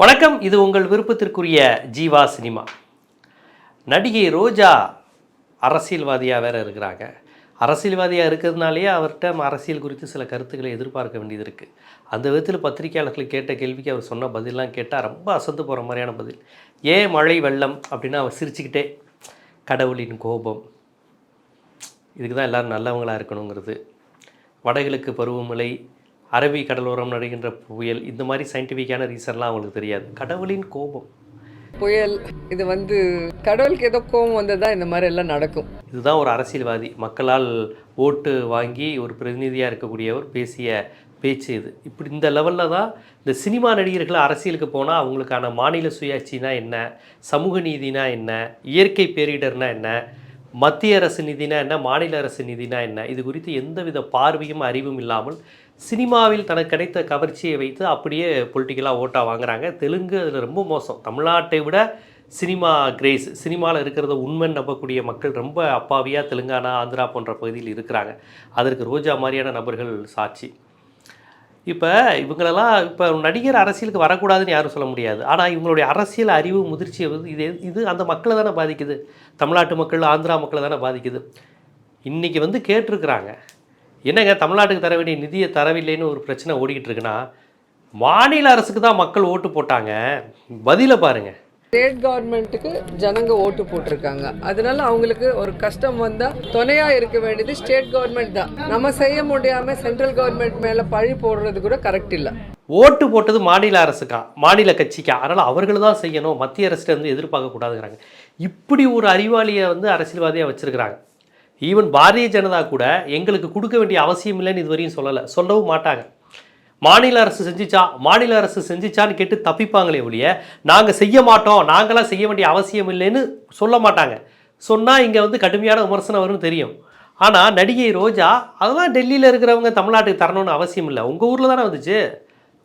வணக்கம். இது உங்கள் விருப்பத்திற்குரிய ஜீவா சினிமா. நடிகை ரோஜா அரசியல்வாதியாக வேற இருக்கிறாங்க. அரசியல்வாதியாக இருக்கிறதுனாலேயே அவர்கிட்ட அரசியல் குறித்து சில கருத்துக்களை எதிர்பார்க்க வேண்டியது இருக்குது அந்த விதத்தில் பத்திரிகையாளர்கள் கேட்ட கேள்விக்கு அவர் சொன்ன பதிலெலாம் கேட்டால் ரொம்ப அசந்து போகிற மாதிரியான பதில். ஏன் மழை வெள்ளம் அப்படின்னா அவர் சிரிச்சுக்கிட்டே கடவுளின் கோபம். இதுக்கு தான் எல்லோரும் நல்லவங்களாக இருக்கணுங்கிறது. வடகிழக்கு பருவமழை அரபி கடலோரம் நடுகின்ற புயல் இந்த மாதிரி சயின்டிஃபிக்கான ரீசன்லாம் அவங்களுக்கு தெரியாது. கடவுளின் கோபம். புயல் இது வந்து கடவுளுக்கு ஏதோ கோவம் வந்ததா இந்த மாதிரி எல்லாம் நடக்கும். இதுதான் ஒரு அரசியல்வாதி. மக்களால் ஓட்டு வாங்கி ஒரு பிரதிநிதியாக இருக்கக்கூடியவர் பேசிய பேச்சு இது. இப்படி இந்த லெவலில் தான் இந்த சினிமா நடிகர்கள் அரசியலுக்கு போனால் அவங்களுக்கான மாநில சுயாட்சினா என்ன? சமூக நீதினா என்ன? இயற்கை பேரிடர்னா என்ன? மத்திய அரசு நிதினா என்ன? மாநில அரசு நிதினா என்ன? இது குறித்து எந்தவித பார்வையும் அறிவும் இல்லாமல் சினிமாவில் தனக்கு கிடைத்த கவர்ச்சியை வைத்து அப்படியே பொலிட்டிக்கலாக ஓட்டாக வாங்குறாங்க. தெலுங்கு அதில் ரொம்ப மோசம். தமிழ்நாட்டை விட சினிமா கிரேஸ் சினிமாவில் இருக்கிறத உண்மைன்னு நம்பக்கூடிய மக்கள் ரொம்ப அப்பாவியாக தெலுங்கானா ஆந்திரா போன்ற பகுதியில் இருக்கிறாங்க. அதற்கு ரோஜா மாதிரியான நபர்கள் சாட்சி. இப்போ இவங்களெல்லாம் இப்போ நடிகர் அரசியலுக்கு வரக்கூடாதுன்னு யாரும் சொல்ல முடியாது. ஆனால் இவங்களுடைய அரசியல் அறிவு முதிர்ச்சி வந்து இது இது அந்த மக்களை தானே பாதிக்குது. தமிழ்நாட்டு மக்கள் ஆந்திரா மக்களை தானே பாதிக்குது. இன்றைக்கி வந்து கேட்டிருக்கிறாங்க. என்னங்க தமிழ்நாட்டுக்கு தர வேண்டிய நிதியை தரவில்லைன்னு ஒரு பிரச்சனை ஓடிக்கிட்டு இருக்குன்னா மாநில அரசுக்கு தான் மக்கள் ஓட்டு போட்டாங்க. பதிலை பாருங்கள் ஸ்டேட் கவர்மெண்ட்டுக்கு ஜனங்க ஓட்டு போட்டிருக்காங்க. அதனால அவங்களுக்கு ஒரு கஷ்டம் வந்தா துணையா இருக்க வேண்டியது ஸ்டேட் கவர்மெண்ட் தான். நம்ம செய்ய முடியாம சென்ட்ரல் கவர்மெண்ட் மேல பழி போடுறது கூட கரெக்ட் இல்ல. ஓட்டு போட்டது மாநில அரசுக்கா? மாநில கட்சிக்கா? அதனால் அவர்கள் தான் செய்யணும். மத்திய அரசிட்ட இருந்து எதிர்பார்க்க கூடாதுங்கிறாங்க இப்படி ஒரு அறிவாளியை வந்து அரசியல்வாதியாக வச்சுருக்கிறாங்க. ஈவன் பாரதிய ஜனதா கூட எங்களுக்கு கொடுக்க வேண்டிய அவசியம் இல்லைன்னு இதுவரையும் சொல்லலை. சொல்லவும் மாட்டாங்க. மாநில அரசு செஞ்சுச்சா மாநில அரசு செஞ்சிச்சான்னு கேட்டு தப்பிப்பாங்களே ஒழிய நாங்கள் செய்ய மாட்டோம் நாங்களாம் செய்ய வேண்டிய அவசியம் இல்லைன்னு சொல்ல மாட்டாங்க. சொன்னால் இங்கே வந்து கடுமையான விமர்சனம் வரும்னு தெரியும். ஆனால் நடிகை ரோஜா அதெல்லாம் டெல்லியில் இருக்கிறவங்க தமிழ்நாட்டுக்கு தரணும்னு அவசியம் இல்லை. உங்கள் ஊரில் தானே வந்துச்சு?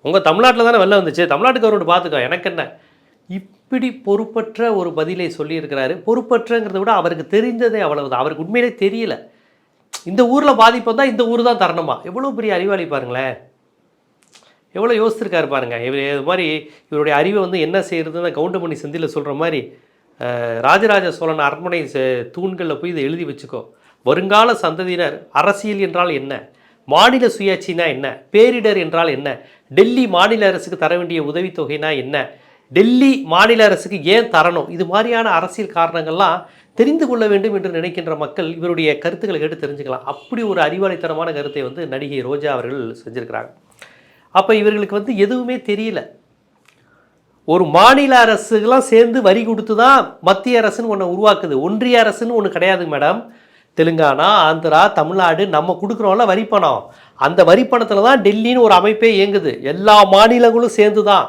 உங்கள் தமிழ்நாட்டில் தானே வெளில வந்துச்சு? தமிழ்நாட்டுக்கு கவர்மெண்ட் பார்த்துக்கோ எனக்கு என்ன? இப் இப்படி பொறுப்பற்ற ஒரு பதிலை சொல்லியிருக்கிறாரு. பொறுப்பற்றங்கிறத விட அவருக்கு தெரிஞ்சதே அவ்வளவுதான். அவருக்கு உண்மையிலே தெரியல. இந்த ஊரில் பாதிப்பு வந்தால் இந்த ஊர் தான் தரணுமா? எவ்வளோ பெரிய அறிவாளி பாருங்களேன். எவ்வளோ யோசிச்சிருக்காரு பாருங்க. இவர் இது மாதிரி இவருடைய அறிவை வந்து என்ன செய்யறதுன்னு கவுண்டமணி செந்தில் சொல்கிற மாதிரி ராஜராஜ சோழன் அரண்மனை தூண்களில் போய் இதை எழுதி வச்சுக்கோ. வருங்கால சந்ததியினர் அரசியல் என்றால் என்ன? மாநில சுயாட்சினா என்ன? பேரிடர் என்றால் என்ன? டெல்லி மாநில அரசுக்கு தர வேண்டிய உதவித்தொகைனா என்ன? டெல்லி மாநில அரசுக்கு ஏன் தரணும்? இது மாதிரியான அரசியல் காரணங்கள்லாம் தெரிந்து கொள்ள வேண்டும் என்று நினைக்கின்ற மக்கள் இவருடைய கருத்துக்களை கேட்டு தெரிஞ்சுக்கலாம். அப்படி ஒரு அறிவாளித்தனமான கருத்தை வந்து நடிகை ரோஜா அவர்கள் செஞ்சுருக்கிறாங்க. அப்போ இவர்களுக்கு வந்து எதுவுமே தெரியல. ஒரு மாநில அரசுகள்லாம் சேர்ந்து வரி கொடுத்து தான் மத்திய அரசுன்னு ஒன்று உருவாக்குது. ஒன்றிய அரசுன்னு ஒன்று கிடையாது மேடம். தெலுங்கானா ஆந்திரா தமிழ்நாடு நம்ம கொடுக்குறோம்ல வரி பணம் அந்த வரி பணத்தில் தான் டெல்லின்னு ஒரு அமைப்பே இயங்குது. எல்லா மாநிலங்களும் சேர்ந்து தான்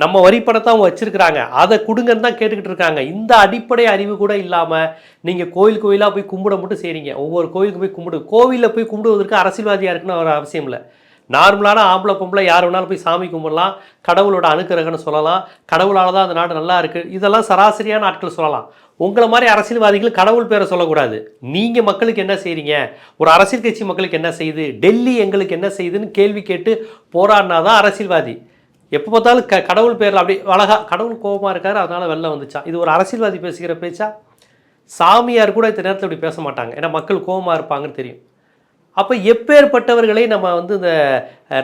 நம்ம வரி பணத்தை அவங்க அதை கொடுங்கன்னு தான் கேட்டுக்கிட்டு இருக்காங்க. இந்த அடிப்படை அறிவு கூட இல்லாமல் நீங்கள் கோயில் கோயிலாக போய் கும்பிட மட்டும் செய்கிறீங்க ஒவ்வொரு கோயிலுக்கு போய் கும்பிடு. கோவிலில் போய் கும்பிடுவதற்கு அரசியல்வாதியாக இருக்குன்னு ஒரு அவசியம் இல்லை. நார்மலான ஆம்பளை பொம்பளை யார் வேணாலும் போய் சாமி கும்பிடலாம். கடவுளோட அனுக்கிரகம்னு சொல்லலாம். கடவுளால் தான் அந்த நாடு நல்லா இருக்குது இதெல்லாம் சராசரியான ஆட்கள் சொல்லலாம். உங்களை மாதிரி அரசியல்வாதிகள் கடவுள் பேரை சொல்லக்கூடாது. நீங்கள் மக்களுக்கு என்ன செய்கிறீங்க ஒரு அரசியல் கட்சி மக்களுக்கு என்ன செய்யுது? டெல்லி எங்களுக்கு என்ன செய்யுதுன்னு கேள்வி கேட்டு போராடினா தான் அரசியல்வாதி. எப்போ பார்த்தாலும் க கடவுள் பேரில் அப்படி அழகா கடவுள் கோபமாக இருக்காரு அதனால் வெளில வந்துச்சா? இது ஒரு அரசியல்வாதி பேசுகிற பேச்சா? சாமியார் கூட இந்த நேரத்தில் இப்படி பேச மாட்டாங்க. ஏன்னா மக்கள் கோபமாக இருப்பாங்கன்னு தெரியும். அப்போ எப்பேற்பட்டவர்களை நம்ம வந்து இந்த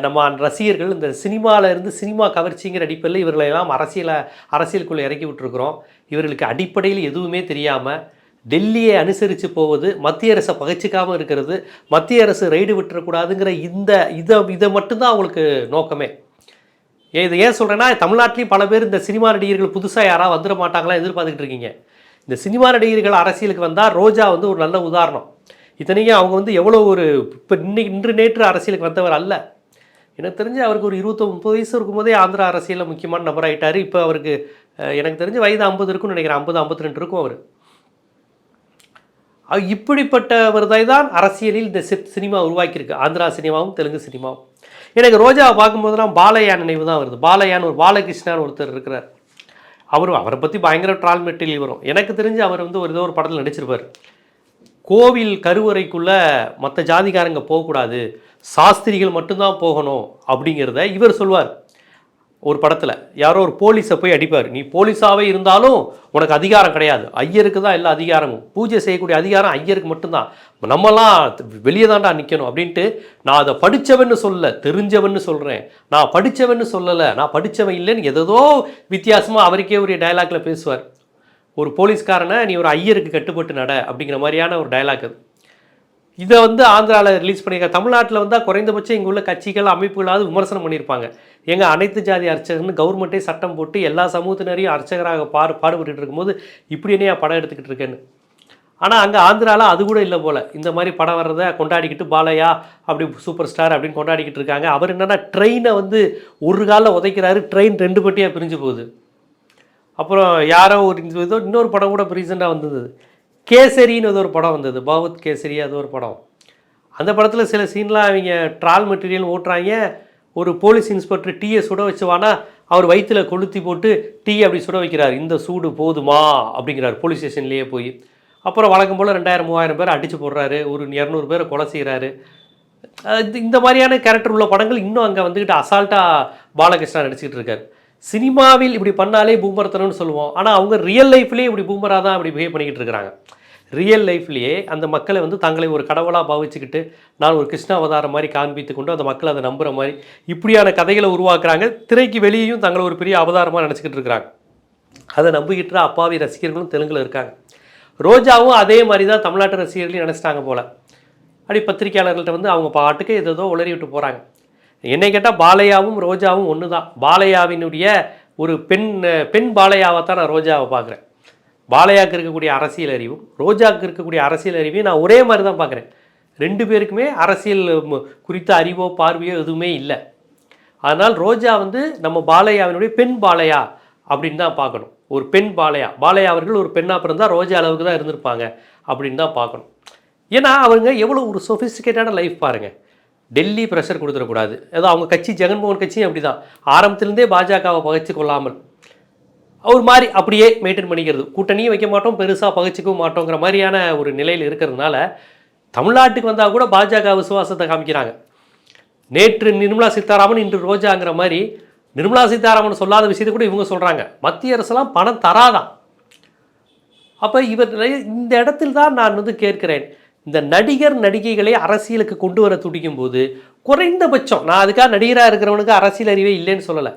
நம்ம ரசிகர்கள் இந்த சினிமாவிலேருந்து சினிமா கவர்ச்சிங்கிற அடிப்படையில் இவர்களை எல்லாம் அரசியலை அரசியலுக்குள்ளே இறக்கி விட்டுருக்குறோம். இவர்களுக்கு அடிப்படையில் எதுவுமே தெரியாமல் டெல்லியை அனுசரித்து போவது மத்திய அரசை பகைச்சிக்காமல் இருக்கிறது மத்திய அரசு ரைடு விட்டுறக்கூடாதுங்கிற இந்த இதை இதை மட்டும்தான் அவங்களுக்கு நோக்கமே. இதை ஏன் சொல்கிறேன்னா தமிழ்நாட்டிலையும் பல பேர் இந்த சினிமா நடிகர்கள் புதுசாக யாராவது வந்துட மாட்டாங்களா எதிர்பார்த்துக்கிட்டு இருக்கீங்க. இந்த சினிமா நடிகர்கள் அரசியலுக்கு வந்தால் ரோஜா வந்து ஒரு நல்ல உதாரணம். இத்தனைக்கும் அவங்க வந்து எவ்வளோ ஒரு இப்போ இன்னைக்கு இன்று நேற்று அரசியலுக்கு வந்தவர் அல்ல. எனக்கு தெரிஞ்சு அவருக்கு ஒரு இருபத்தி முப்பது வயசு இருக்கும்போதே ஆந்திரா அரசியலில் முக்கியமான நபர் ஆயிட்டாரு இப்போ அவருக்கு எனக்கு தெரிஞ்சு வயது ஐம்பது இருக்கும்னு நினைக்கிறேன். ஐம்பது ஐம்பத்தி ரெண்டு இருக்கும் அவர். இப்படிப்பட்டவர் தான் அரசியலில் இந்த சினிமா உருவாக்கியிருக்கு. ஆந்திரா சினிமாவும் தெலுங்கு சினிமாவும். எனக்கு ரோஜாவை பார்க்கும்போதெல்லாம் பாலையா நினைவு தான் வருது. பாலையான்னு ஒரு பாலகிருஷ்ணான்னு ஒருத்தர் இருக்கிறார். அவர் அவரை பற்றி பயங்கர ட்ரால் மெட்டீரியல் வரும். எனக்கு தெரிஞ்சு அவர் வந்து ஒரு ஏதோ ஒரு படத்தில் நடிச்சிருப்பார். கோவில் கருவறைக்குள்ளே மற்ற ஜாதிக்காரங்க போகக்கூடாது. சாஸ்திரிகள் மட்டும்தான் போகணும் அப்படிங்கிறத இவர் சொல்வார். ஒரு படத்தில். யாரோ ஒரு போலீஸை போய் அடிப்பார். நீ போலீஸாகவே இருந்தாலும் உனக்கு அதிகாரம் கிடையாது. ஐயருக்கு தான் எல்லா அதிகாரமும். பூஜை செய்யக்கூடிய அதிகாரம் ஐயருக்கு மட்டும்தான். நம்மலாம் வெளியே தான்டா நிற்கணும் அப்படின்ட்டு நான் அதை படித்தவன்னு சொல்ல தெரிஞ்சவன்னு சொல்கிறேன் நான் படித்தவன்னு சொல்லலை. நான் படித்தவன் இல்லைன்னு எதோ வித்தியாசமாக அவருக்கே ஒரு டைலாக்ல பேசுவார். ஒரு போலீஸ்காரனை நீ ஒரு ஐயருக்கு கட்டுப்பட்டு நட அப்படிங்கிற மாதிரியான ஒரு டயலாக் அது. இதை வந்து ஆந்திராவில் ரிலீஸ் பண்ணியிருக்காங்க தமிழ்நாட்டில் வந்தால் குறைந்தபட்சம் இங்கே உள்ள கட்சிகள் அமைப்புகளாவது விமர்சனம் பண்ணியிருப்பாங்க. எங்கள் அனைத்து ஜாதி அர்ச்சகர்னு கவர்மெண்ட்டே சட்டம் போட்டு எல்லா சமூகத்தினரையும் அர்ச்சகராக பாடு பாடுபட்டு இருக்கும்போது இப்படி என்னையா படம் எடுத்துக்கிட்டு இருக்கேன்னு. ஆனால் அங்கே ஆந்திராவில் அது கூட இல்லை போல். இந்த மாதிரி படம் வர்றதை கொண்டாடிக்கிட்டு பாலையா அப்படி சூப்பர் ஸ்டார் அப்படின்னு கொண்டாடிக்கிட்டு இருக்காங்க. அவர் என்னென்னா ட்ரெயினை வந்து ஒரு காலில் உதைக்கிறாரு. ட்ரெயின் ரெண்டு பட்டியாக பிரிஞ்சு போகுது. அப்புறம் யாரோ ஒரு இன்னொரு படம் கூட ரீசெண்டாக வந்தது. கேசரின்னு அது ஒரு படம் வந்தது பாவத் கேசரி அது ஒரு படம். அந்த படத்தில் சில சீன்லாம் அவங்க ட்ரால் மெட்டீரியல் ஓட்டுறாங்க. ஒரு போலீஸ் இன்ஸ்பெக்டர் டீயை சுட வச்சுவானா அவர் வயிற்றில் கொளுத்தி போட்டு டீ அப்படி சுட வைக்கிறார். இந்த சூடு போதுமா? அப்படிங்கிறார். போலீஸ் ஸ்டேஷன்லேயே போய். அப்புறம் வழக்கம் போல் ரெண்டாயிரம் மூவாயிரம் பேர் அடித்து போடுறாரு. ஒரு இரநூறு பேரை கொலை செய்கிறாரு இது- இந்த மாதிரியான கேரக்டர் உள்ள படங்கள் இன்னும் அங்கே வந்துக்கிட்டு அசால்ட்டாக பாலகிருஷ்ணா நடிச்சிக்கிட்டு இருக்கார். சினிமாவில் இப்படி பண்ணாலே பூமரத்தனம்னு சொல்லுவோம். ஆனால் அவங்க ரியல் லைஃப்லேயே இப்படி பூமராக தான் அப்படி பிஹேவ் பண்ணிக்கிட்டு இருக்கிறாங்க. ரியல் லைஃப்லேயே அந்த மக்களை வந்து தங்களை ஒரு கடவுளாக பாவிச்சுக்கிட்டு நான் ஒரு கிருஷ்ண அவதாரம் மாதிரி காண்பித்து கொண்டு அந்த மக்கள் அதை நம்புகிற மாதிரி இப்படியான கதைகளை உருவாக்குறாங்க. திரைக்கு வெளியேயும் தங்களை ஒரு பெரிய அவதாரமாக நினச்சிக்கிட்டு இருக்கிறாங்க. அதை நம்பிக்கிட்டு அப்பாவி ரசிகர்களும் தெலுங்கில் இருக்காங்க. ரோஜாவும் அதே மாதிரி தான் தமிழ்நாட்டு ரசிகர்களையும் நினச்சிட்டாங்க போல். அப்படி பத்திரிகையாளர்கள்ட்ட வந்து அவங்க பாட்டுக்கு ஏதோ உளறி விட்டு போகிறாங்க என்னை கேட்டால் பாலையாவும் ரோஜாவும் ஒன்று தான் பாலையாவினுடைய ஒரு பெண் பெண் பாலையாவை தான் நான் ரோஜாவை பார்க்குறேன். பாலையாக்கு இருக்கக்கூடிய அரசியல் அறிவும் ரோஜாவுக்கு இருக்கக்கூடிய அரசியல் அறிவையும் நான் ஒரே மாதிரி தான் பார்க்குறேன். ரெண்டு பேருக்குமே அரசியல் குறித்த அறிவோ பார்வையோ எதுவுமே இல்லை. அதனால் ரோஜா வந்து நம்ம பாலையாவினுடைய பெண் பாலையா அப்படின்னு தான் பார்க்கணும். ஒரு பெண் பாலையா பாலையா அவர்கள் ஒரு பெண்ணாக பிறந்தால் ரோஜா அளவுக்கு தான் இருந்திருப்பாங்க அப்படின்னு தான் பார்க்கணும். ஏன்னா அவங்க எவ்வளோ ஒரு சொஃபிஸ்டிகேட்டான லைஃப் பாருங்கள் டெல்லி ப்ரெஷர் கொடுத்துடக்கூடாது. ஏதோ அவங்க கட்சி ஜெகன்மோகன் கட்சியும் அப்படி தான் ஆரம்பத்திலேருந்தே பாஜகவை பகைச்சு கொள்ளாமல் ஒரு மாதிரி அப்படியே மெயின்டைன் பண்ணிக்கிறது. கூட்டணியும் வைக்க மாட்டோம் பெருசாக பகைச்சிக்கவும் மாட்டோங்கிற மாதிரியான ஒரு நிலையில் இருக்கிறதுனால தமிழ்நாட்டுக்கு வந்தால் கூட பாஜக விசுவாசத்தை காமிக்கிறாங்க. நேற்று நிர்மலா சீதாராமன் இன்று ரோஜாங்கிற மாதிரி நிர்மலா சீதாராமன் சொல்லாத விஷயத்தை கூட இவங்க சொல்கிறாங்க மத்திய அரசெல்லாம் பணம் தராதான் அப்போ இவர் இந்த இடத்தில் தான் நான் வந்து கேட்கிறேன். இந்த நடிகர் நடிகைகளை அரசியலுக்கு கொண்டு வர துடிக்கும் போது குறைந்தபட்சம் நான் அதுக்காக நடிகராக இருக்கிறவனுக்கு அரசியல் அறிவே இல்லைன்னு சொல்லலை.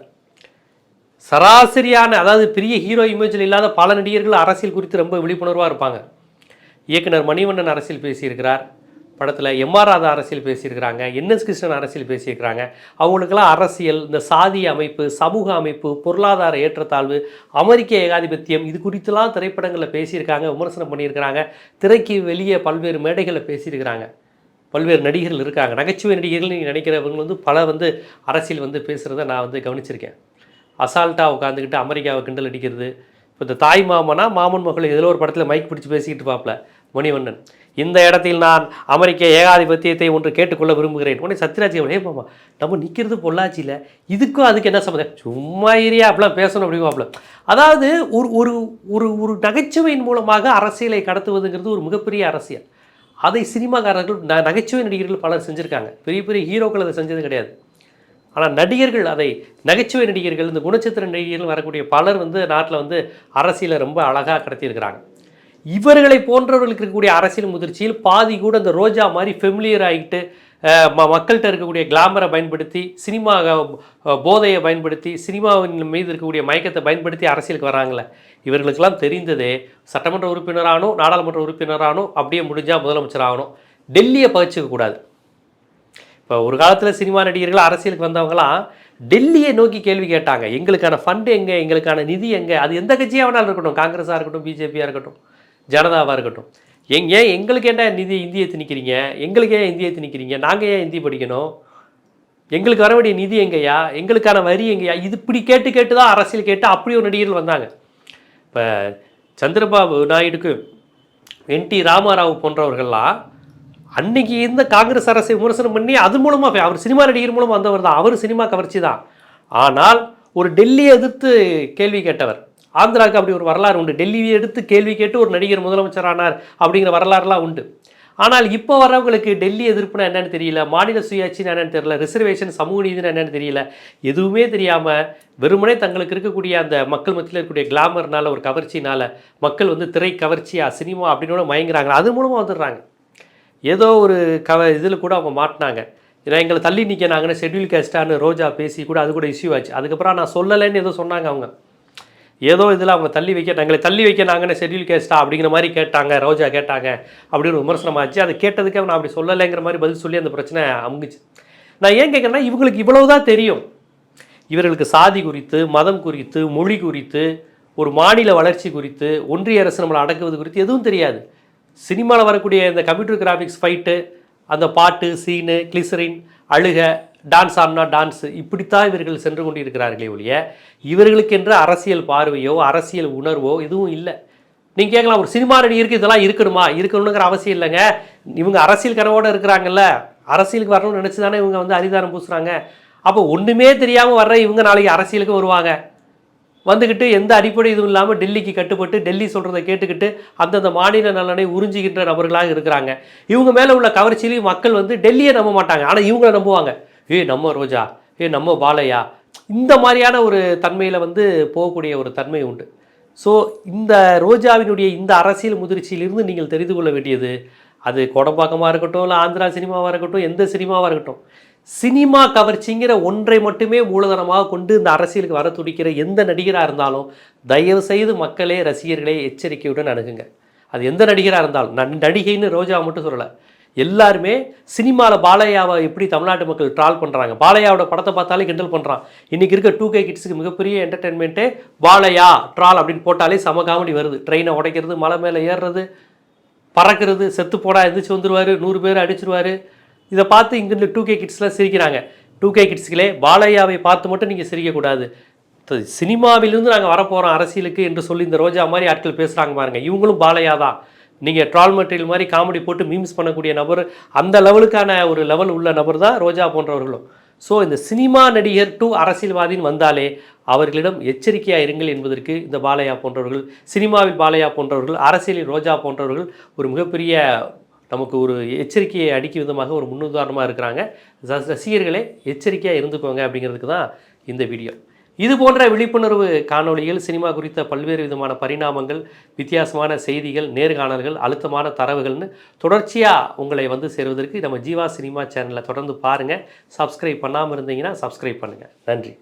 சராசரியான அதாவது பெரிய ஹீரோ இமேஜில் இல்லாத பல நடிகர்கள் அரசியல் குறித்து ரொம்ப விழிப்புணர்வாக இருப்பாங்க. இயக்குனர் மணிவண்ணன் அரசியல் பேசியிருக்கிறார். படத்தில் எம்ஆர் ராதா அரசியல் பேசியிருக்கிறாங்க. என்எஸ் கிருஷ்ணன் அரசியல் பேசியிருக்கிறாங்க. அவங்களுக்கெல்லாம் அரசியல் இந்த சாதி அமைப்பு சமூக அமைப்பு பொருளாதார ஏற்றத்தாழ்வு அமெரிக்க ஏகாதிபத்தியம் இது குறித்துலாம் திரைப்படங்களில் பேசியிருக்காங்க விமர்சனம் பண்ணியிருக்கிறாங்க. திரைக்கு வெளியே பல்வேறு மேடைகளில் பேசியிருக்கிறாங்க. பல்வேறு நடிகர்கள் இருக்காங்க. நகைச்சுவை நடிகர்கள் நீங்கள் நினைக்கிறவங்க வந்து பல வந்து அரசியல் வந்து பேசுகிறத நான் வந்து கவனிச்சிருக்கேன். அசால்ட்டாக உட்காந்துக்கிட்டு அமெரிக்காவை கிண்டல் அடிக்கிறது. இப்போ இந்த தாய் மாமனா மாமன் மகள் ஏதோ ஒரு படத்தில் மைக் பிடிச்சி பேசிக்கிட்டு பார்ப்பல மணிவண்ணன். இந்த இடத்தில் நான் அமெரிக்க ஏகாதிபத்தியத்தை ஒன்று கேட்டுக்கொள்ள விரும்புகிறேன். உடனே சத்யராஜ் ஏ மாமா நம்ம நிற்கிறது பொள்ளாச்சியில் இதுக்கும் அதுக்கு என்ன சம்மந்தம் சும்மா ஏரியா அப்படிலாம் பேசணும் அப்படிவாப்ல அதாவது ஒரு ஒரு ஒரு ஒரு நகைச்சுவையின் மூலமாக அரசியலை கடத்துவதுங்கிறது ஒரு மிகப்பெரிய அரசியல். அதை சினிமாக்காரர்கள் ந- நகைச்சுவை நடிகர்கள் பலர் செஞ்சுருக்காங்க. பெரிய பெரிய ஹீரோக்கள் அதை செஞ்சது கிடையாது. ஆனால் நடிகர்கள் அதை நகைச்சுவை நடிகர்கள் இந்த குணச்சித்திர நடிகர்கள் வரக்கூடிய பலர் வந்து நாட்டில் வந்து அரசியலை ரொம்ப அழகாக கடத்தியிருக்கிறாங்க. இவர்களை போன்றவர்களுக்கு இருக்கக்கூடிய அரசியல் முதிர்ச்சியில் பாதி கூட இந்த ரோஜா மாதிரி ஃபெமிலியர் ஆகிட்டு ம மக்கள்கிட்ட இருக்கக்கூடிய கிளாமரை பயன்படுத்தி சினிமா போதையை பயன்படுத்தி சினிமாவின் மீது இருக்கக்கூடிய மயக்கத்தை பயன்படுத்தி அரசியலுக்கு வராங்களே இவர்களுக்கெல்லாம் தெரிந்ததே சட்டமன்ற உறுப்பினரானோ நாடாளுமன்ற உறுப்பினரானோ அப்படியே முடிஞ்சால் முதலமைச்சர் ஆகணும். டெல்லியை பகிச்சிக்க கூடாது இப்போ ஒரு காலத்தில் சினிமா நடிகர்கள் அரசியலுக்கு வந்தவங்களாம் டெல்லியை நோக்கி கேள்வி கேட்டாங்க. எங்களுக்கான ஃபண்டு எங்கே? எங்களுக்கான நிதி எங்கே? அது எந்த கட்சியாக வேணாலும் இருக்கட்டும். காங்கிரஸாக இருக்கட்டும் பிஜேபியாக இருக்கட்டும் ஜனதாவாக இருக்கட்டும். எங் ஏன் எங்களுக்கு என்ன நிதி இந்தியை திணிக்கிறீங்க? எங்களுக்கு ஏன் இந்தியை திணிக்கிறீங்க? நாங்கள் ஏன் இந்தி படிக்கணும்? எங்களுக்கு வர வேண்டிய நிதி எங்கேயா? எங்களுக்கான வரி எங்கேயா? இது இப்படி கேட்டு கேட்டு தான் அரசியல் கேட்டு அப்படி ஒரு நடிகர்கள் வந்தாங்க. இப்போ சந்திரபாபு நாயுடுக்கு என் டி ராமாராவ் போன்றவர்கள்லாம் அன்னைக்கு இருந்த காங்கிரஸ் அரசை விமர்சனம் பண்ணி அது மூலமாக அவர் சினிமா நடிகர் மூலமாக வந்தவர் தான். அவர் சினிமா கவர்ச்சி தான். ஆனால் ஒரு டெல்லியை எதிர்த்து கேள்வி கேட்டவர். ஆந்திராவுக்கு அப்படி ஒரு வரலாறு உண்டு. டெல்லியை எடுத்து கேள்வி கேட்டு ஒரு நடிகர் முதலமைச்சர் ஆனார் அப்படிங்கிற வரலாறுலாம் உண்டு. ஆனால் இப்போ வரவங்களுக்கு டெல்லி எதிர்ப்புனா என்னென்னு தெரியல. மாநில சுயாட்சின்னு என்னன்னு தெரியல. ரிசர்வேஷன் சமூக நீதினு என்னென்னு தெரியல. எதுவுமே தெரியாமல் வெறுமனே தங்களுக்கு இருக்கக்கூடிய அந்த மக்கள் மத்தியில் இருக்கக்கூடிய கிளாமர்னால ஒரு கவர்ச்சினால மக்கள் வந்து திரை கவர்ச்சியா சினிமா அப்படின்னு மயங்குறாங்க. அது மூலமாக வந்துடுறாங்க. ஏதோ ஒரு கவ இதில் கூட அவங்க மாட்டினாங்க. ஏன்னா எங்களை தள்ளி நிற்கிறாங்கன்னு ஷெட்யூல் கேஸ்டான்னு ரோஜா பேசி கூட அது கூட இஷ்யூ ஆச்சு. அதுக்கப்புறம் நான் சொல்லலைன்னு ஏதோ சொன்னாங்க அவங்க. ஏதோ இதில் அவங்க தள்ளி வைக்க எங்களை தள்ளி வைக்க நாங்கன்னு ஷெட்யூல் கேஸ்டா அப்படிங்கிற மாதிரி கேட்டாங்க ரோஜா கேட்டாங்க அப்படின்னு ஒரு விமர்சனம் ஆச்சு. அது கேட்டதுக்கு நான் அப்படி சொல்லலைங்கிற மாதிரி பதில் சொல்லி அந்த பிரச்சனை அமுங்குச்சு. நான் ஏன் கேட்குறேன்னா இவங்களுக்கு இவ்வளவுதான் தெரியும். இவர்களுக்கு சாதி குறித்து மதம் குறித்து மொழி குறித்து ஒரு மாநில வளர்ச்சி குறித்து ஒன்றிய அரசு நம்மளை அடக்குவது குறித்து எதுவும் தெரியாது. சினிமாவில் வரக்கூடிய இந்த கம்ப்யூட்டர் கிராஃபிக்ஸ் ஃபைட்டு அந்த பாட்டு சீனு கிளிசரின் அழுக டான்ஸ் ஆடினா டான்ஸு இப்படித்தான் இவர்கள் சென்று கொண்டிருக்கிறார்களே ஒழிய இவர்களுக்கென்ற அரசியல் பார்வையோ அரசியல் உணர்வோ எதுவும் இல்லை. நீங்கள் கேட்கலாம் ஒரு சினிமா நடிகருக்கு இதெல்லாம் இருக்கணுமா? இருக்கணுங்கிற அவசியம் இல்லைங்க. இவங்க அரசியல் கனவோடு இருக்கிறாங்கல்ல அரசியலுக்கு வரணும்னு நினச்சி தானே இவங்க வந்து அரிதானம் பூசுகிறாங்க அப்போ ஒன்றுமே தெரியாமல் வர்ற இவங்க நாளைக்கு அரசியலுக்கு வருவாங்க. வந்துக்கிட்டு எந்த அடிப்படை இதுவும் இல்லாமல் டெல்லிக்கு கட்டுப்பட்டு டெல்லி சொல்கிறத கேட்டுக்கிட்டு அந்தந்த மாநில நலனை உறிஞ்சுகின்ற நபர்களாக இருக்கிறாங்க. இவங்க மேலே உள்ள கவர்ச்சியிலையும் மக்கள் வந்து டெல்லியை நம்ப மாட்டாங்க. ஆனால் இவங்கள நம்புவாங்க. ஏ நம்ம ரோஜா ஏ நம்ம பாலையா? இந்த மாதிரியான ஒரு தன்மையில் வந்து போகக்கூடிய ஒரு தன்மை உண்டு. ஸோ இந்த ரோஜாவினுடைய இந்த அரசியல் முதிர்ச்சியிலிருந்து நீங்கள் தெரிந்து கொள்ள வேண்டியது அது கோடம்பாக்கமாக இருக்கட்டும் இல்லை ஆந்திரா சினிமாவாக இருக்கட்டும் எந்த சினிமாவாக இருக்கட்டும். சினிமா கவர்ச்சிங்கிற ஒன்றை மட்டுமே மூலதனமாக கொண்டு இந்த அரசியலுக்கு வர துடிக்கிற எந்த நடிகராக இருந்தாலும் தயவு செய்து மக்களே ரசிகர்களே எச்சரிக்கையுடன் அணுகுங்க. அது எந்த நடிகராக இருந்தாலும் நன் நடிகைன்னு ரோஜா மட்டும் சொல்லலை. எல்லாருமே சினிமாவில் பாலையாவை எப்படி தமிழ்நாட்டு மக்கள் ட்ரால் பண்ணுறாங்க பாலையாவோட படத்தை பார்த்தாலே கிண்டல் பண்ணுறான் இன்றைக்கி இருக்க டூ கே கிட்ஸுக்கு மிகப்பெரிய என்டர்டெயின்மெண்ட்டே பாலையா ட்ரால் அப்படின்னு போட்டாலே சம காமெடி வருது. ட்ரெயினை உடைக்கிறது மலை மேலே ஏறுறது பறக்கிறது செத்து போடா எந்திரிச்சு வந்துடுவார் நூறு பேர் அடிச்சிருவார். இதை பார்த்து இங்கே டூ கே கிட்ஸ்லாம் சிரிக்கிறாங்க. டூ கே கிட்ஸ்களே பாலையாவை பார்த்து மட்டும் நீங்கள் சிரிக்கக்கூடாது. சினிமாவிலிருந்து நாங்கள் வரப்போகிறோம் அரசியலுக்கு என்று சொல்லி இந்த ரோஜா மாதிரி ஆட்கள் பேசுகிறாங்க பாருங்கள் இவங்களும் பாலையா தான். நீங்கள் ட்ரால் மெட்டீரியல் மாதிரி காமெடி போட்டு மீம்ஸ் பண்ணக்கூடிய நபர் அந்த லெவலுக்கான ஒரு லெவல் உள்ள நபர் தான் ரோஜா போன்றவர்களும். ஸோ இந்த சினிமா நடிகர் டு அரசியல்வாதின்னு வந்தாலே அவர்களிடம் எச்சரிக்கையாக இருங்கள் என்பதற்கு இந்த பாலையா போன்றவர்கள் சினிமாவில் பாலையா போன்றவர்கள் அரசியலில் ரோஜா போன்றவர்கள் ஒரு மிகப்பெரிய நமக்கு ஒரு எச்சரிக்கையை அடிக்கும் விதமாக ஒரு முன்னுதாரணமாக இருக்கிறாங்க. ரசிகர்களே எச்சரிக்கையாக இருந்துக்கோங்க அப்படிங்கிறதுக்கு தான் இந்த வீடியோ. இது போன்ற விழிப்புணர்வு காணொளிகள் சினிமா குறித்த பல்வேறு விதமான பரிணாமங்கள் வித்தியாசமான செய்திகள் நேர்காணல்கள் அழுத்தமான தரவுகள்னு தொடர்ச்சியாக உங்களை வந்து சேருவதற்கு நம்ம ஜீவா சினிமா சேனலை தொடர்ந்து பாருங்கள் சப்ஸ்கிரைப் பண்ணாமல் இருந்தீங்கன்னா சப்ஸ்கிரைப் பண்ணுங்கள் நன்றி.